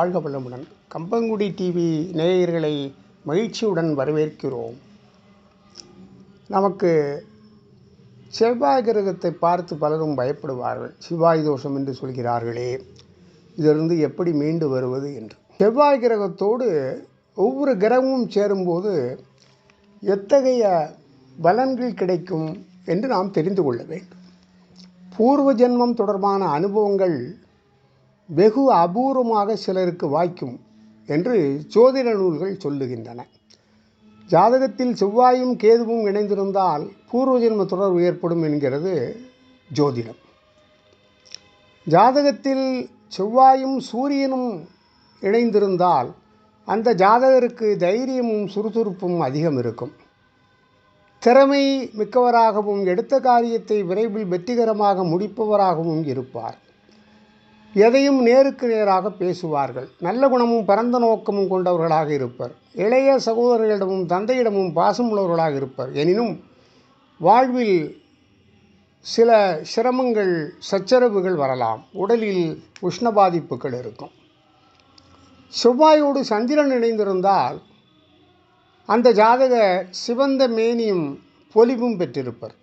வாழ்க வளமுடன். கம்பங்குடி டிவி நேயர்களை மகிழ்ச்சியுடன் வரவேற்கிறோம். நமக்கு செவ்வாய் கிரகத்தை பார்த்து பலரும் பயப்படுவார்கள். செவ்வாய் தோஷம் என்று சொல்கிறார்களே இதிலிருந்து எப்படி மீண்டு வருவது என்று. செவ்வாய் கிரகத்தோடு ஒவ்வொரு கிரகமும் சேரும்போது எத்தகைய பலன்கள் கிடைக்கும் என்று நாம் தெரிந்து கொள்ள வேண்டும். பூர்வ ஜென்மம் தொடர்பான அனுபவங்கள் வெகு அபூர்வமாக சிலருக்கு வாய்க்கும் என்று ஜோதிட நூல்கள் சொல்லுகின்றன. ஜாதகத்தில் செவ்வாயும் கேதுவும் இணைந்திருந்தால் பூர்வ ஜென்ம தொடர்பு ஏற்படும் என்கிறது ஜோதிடம். ஜாதகத்தில் செவ்வாயும் சூரியனும் இணைந்திருந்தால் அந்த ஜாதகருக்கு தைரியமும் சுறுசுறுப்பும் அதிகம் இருக்கும். திறமை மிக்கவராகவும் எடுத்த காரியத்தை விரைவில் வெற்றிகரமாக முடிப்பவராகவும் இருப்பார். எதையும் நேருக்கு நேராக பேசுவார்கள். நல்ல குணமும் பரந்த நோக்கமும் கொண்டவர்களாக இருப்பர். இளைய சகோதரர்களிடமும் தந்தையிடமும் பாசமுள்ளவர்களாக இருப்பர். எனினும் வாழ்வில் சில சிரமங்கள் சச்சரவுகள் வரலாம். உடலில் உஷ்ண பாதிப்புகள் இருக்கும். செவ்வாயோடு சந்திரன் இணைந்திருந்தால் அந்த ஜாதக சிவந்த மேனியும் பொலிவும் பெற்றிருப்பர்.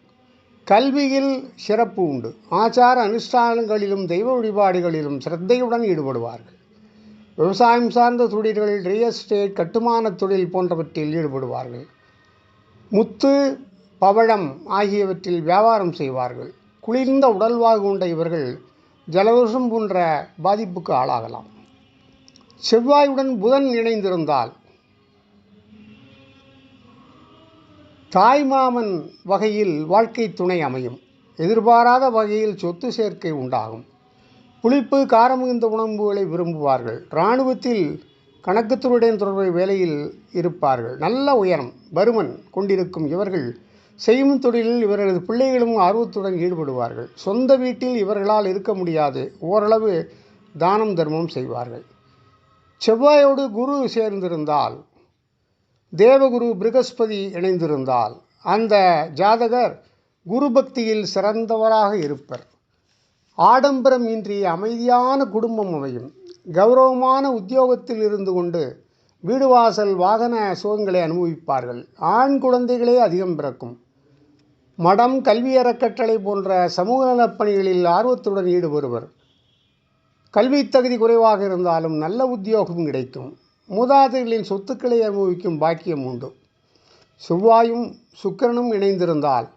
கல்வியில் சிறப்பு உண்டு. ஆச்சார அனுஷ்டானங்களிலும் தெய்வ வழிபாடுகளிலும் சிரத்தையுடன் ஈடுபடுவார்கள். விவசாயம் சார்ந்த தொழில்கள் ரியல் எஸ்டேட் கட்டுமான தொழில் போன்றவற்றில் ஈடுபடுவார்கள். முத்து பவழம் ஆகியவற்றில் வியாபாரம் செய்வார்கள். குளிர்ந்த உடல்வாகு கொண்ட இவர்கள் ஜலதோஷம் போன்ற பாதிப்புக்கு ஆளாகலாம். செவ்வாயுடன் புதன் இணைந்திருந்தால் தாய்மாமன் வகையில் வாழ்க்கை துணை அமையும். எதிர்பாராத வகையில் சொத்து சேர்க்கை உண்டாகும். புளிப்பு காரம் மிகுந்த உணவுகளை விரும்புவார்கள். இராணுவத்தில் கணக்குத்துறையுடன் தொடர்புடைய வேலையில் இருப்பார்கள். நல்ல உயரம் பருமன் கொண்டிருக்கும் இவர்கள் செய்யும் தொழிலில் இவர்களது பிள்ளைகளும் ஆர்வத்துடன் ஈடுபடுவார்கள். சொந்த வீட்டில் இவர்களால் இருக்க முடியாது. ஓரளவு தானம் தர்மம் செய்வார்கள். செவ்வாயோடு குரு சேர்ந்திருந்தால் தேவகுரு பிருகஸ்பதி இணைந்திருந்தால் அந்த ஜாதகர் குரு பக்தியில் சிறந்தவராக இருப்பர். ஆடம்பரம் இன்றி அமைதியான குடும்பம் அமையும். கௌரவமான உத்தியோகத்தில் இருந்து கொண்டு வீடு வாசல் வாகன சுகங்களை அனுபவிப்பார்கள். ஆண் குழந்தைகளே அதிகம் பிறக்கும். மடம் கல்வி அறக்கட்டளை போன்ற சமூக நலப்பணிகளில் ஆர்வத்துடன் ஈடுபடுவர். கல்வி தகுதி குறைவாக இருந்தாலும் நல்ல உத்தியோகம் கிடைக்கும். மூதாதைகளின் சொத்துக்களை அனுபவிக்கும் பாக்கியம் உண்டு. செவ்வாயும் சுக்கிரனும் இணைந்திருந்தால்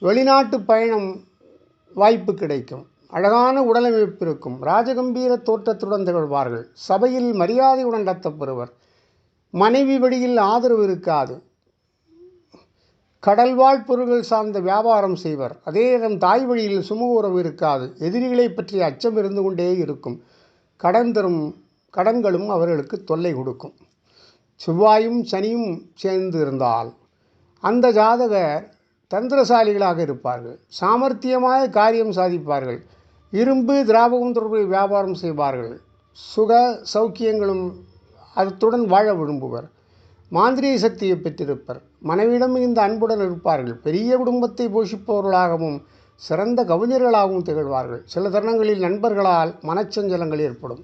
வெளிநாட்டு பயணம் வாய்ப்பு கிடைக்கும். அழகான உடலமைப்பு இருக்கும். ராஜகம்பீர தோற்றத்துடன் திகழ்வார்கள். சபையில் மரியாதையுடன் நடத்தப்பெறுவர். மனைவி வழியில் ஆதரவு இருக்காது. கடல்வாழ் பொருள்கள் சார்ந்த வியாபாரம் செய்வர். அதே நேரம் தாய் வழியில் சுமூக உறவு இருக்காது. எதிரிகளை பற்றிய அச்சம் இருந்து கொண்டே இருக்கும். கடன் தரும் கடன்களும் அவர்களுக்கு தொல்லை கொடுக்கும். செவ்வாயும் சனியும் சேர்ந்து இருந்தால் அந்த ஜாதகர் தந்திரசாலிகளாக இருப்பார்கள். சாமர்த்தியமாக காரியம் சாதிப்பார்கள். இரும்பு திராவகம் தொடர்புடைய வியாபாரம் செய்வார்கள். சுக சௌக்கியங்களும் அத்துடன் வாழ விரும்புவர். மாந்திரிய சக்தியை பெற்றிருப்பர். மனைவியிடம் இந்த அன்புடன் இருப்பார்கள். பெரிய குடும்பத்தை போஷிப்பவர்களாகவும் சிறந்த கவிஞர்களாகவும் திகழ்வார்கள். சில தருணங்களில் நண்பர்களால் மனச்சஞ்சலங்கள் ஏற்படும்.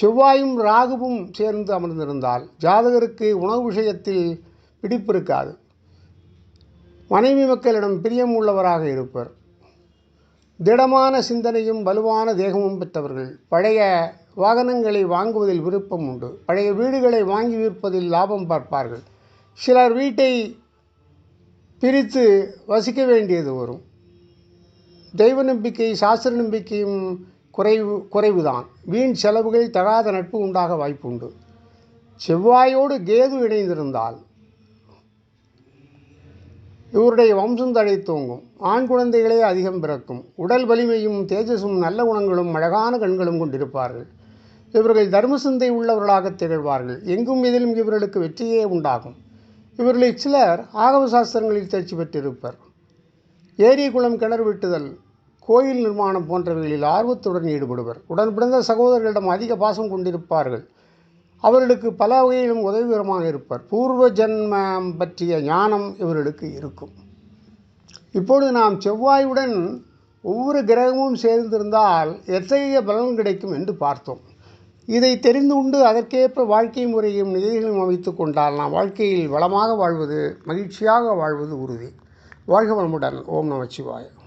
செவ்வாயும் ராகுவும் சேர்ந்து அமர்ந்திருந்தால் ஜாதகருக்கு உணவு விஷயத்தில் பிடிப்பு இருக்காது. மனைவி மக்களிடம் பிரியம் உள்ளவராக இருப்பர். திடமான சிந்தனையும் வலுவான தேகமும் பெற்றவர்கள். பழைய வாகனங்களை வாங்குவதில் விருப்பம் உண்டு. பழைய வீடுகளை வாங்கி விற்பதில் லாபம் பார்ப்பார்கள். சிலர் வீட்டை பிரித்து வசிக்க வேண்டியது வரும். தெய்வ நம்பிக்கை சாஸ்திர நம்பிக்கையும் குறைவு குறைவுதான். வீண் செலவுகள் தகாத நட்பு உண்டாக வாய்ப்புண்டு. செவ்வாயோடு கேது இணைந்திருந்தால் இவருடைய வம்சம் தழைத்தோங்கும் ஆண் குழந்தைகளே அதிகம் பிறக்கும். உடல் வலிமையும் தேஜஸும் நல்ல குணங்களும் அழகான கண்களும் கொண்டிருப்பார்கள். இவர்கள் தர்ம சிந்தை உள்ளவர்களாக திகழ்வார்கள். எங்கும் எதிலும் இவர்களுக்கு வெற்றியே உண்டாகும். இவர்களில் சிலர் ஆகவ சாஸ்திரங்களில் தேர்ச்சி பெற்றிருப்பர். ஏரி குளம் கிணறு வெட்டுதல் கோயில் நிர்மாணம் போன்றவைகளில் ஆர்வத்துடன் ஈடுபடுவர். உடன் பிறந்த சகோதரர்களிடம் அதிக பாசம் கொண்டிருப்பார்கள். அவர்களுக்கு பல வகையிலும் உதவிகரமாக இருப்பார். பூர்வ ஜென்மம் பற்றிய ஞானம் இவர்களுக்கு இருக்கும். இப்பொழுது நாம் செவ்வாயுடன் ஒவ்வொரு கிரகமும் சேர்ந்திருந்தால் எத்தகைய பலன் கிடைக்கும் என்று பார்த்தோம். இதை தெரிந்து கொண்டு அதற்கேற்ப வாழ்க்கை முறையும் நிலைகளும் அமைத்து கொண்டால் நாம் வாழ்க்கையில் வளமாக வாழ்வது மகிழ்ச்சியாக வாழ்வது உறுதி. வாழ்க வளமுடன். ஓம் நமச்சிவாயம்